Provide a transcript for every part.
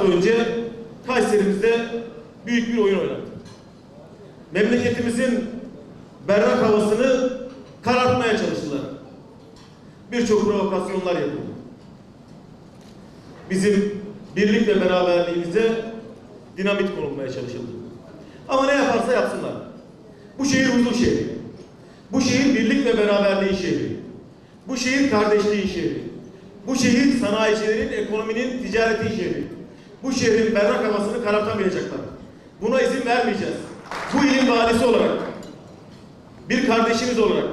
hafta önce Kayseri'mizde büyük bir oyun oynadık. Memleketimizin berrak havasını karartmaya çalıştılar. Birçok provokasyonlar yapıldı. Bizim birlik ve beraberliğimize dinamit konulmaya çalışıldı. Ama ne yaparsa yapsınlar. Bu şehir huzur şehri. Bu şehir birlik ve beraberliğin şehri. Bu şehir kardeşliğin şehri. Bu şehir sanayicilerin, ekonominin, ticaretin şehri. Bu şehrin berrak havasını karartamayacaklar. Buna izin vermeyeceğiz. Bu ilin valisi olarak, bir kardeşiniz olarak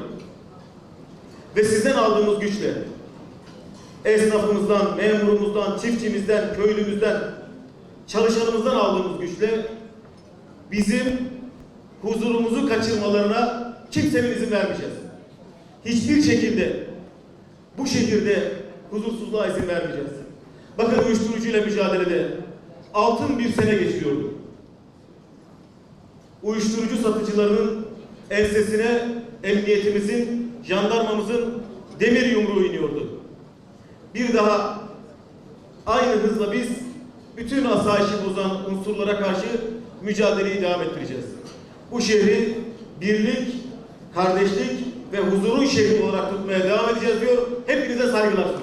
ve sizden aldığımız güçle esnafımızdan, memurumuzdan, çiftçimizden, köylümüzden, çalışanımızdan aldığımız güçle bizim huzurumuzu kaçırmalarına kimsenin izin vermeyeceğiz. Hiçbir şekilde bu şehirde huzursuzluğa izin vermeyeceğiz. Bakın uyuşturucuyla mücadelede altın bir sene geçiyordu. Uyuşturucu satıcılarının ensesine emniyetimizin, jandarmamızın demir yumruğu iniyordu. Bir daha aynı hızla biz bütün asayişi bozan unsurlara karşı mücadeleyi devam ettireceğiz. Bu şehri birlik, kardeşlik ve huzurun şehri olarak tutmaya devam edeceğiz diyor. Hepinize saygılar sunuyorum.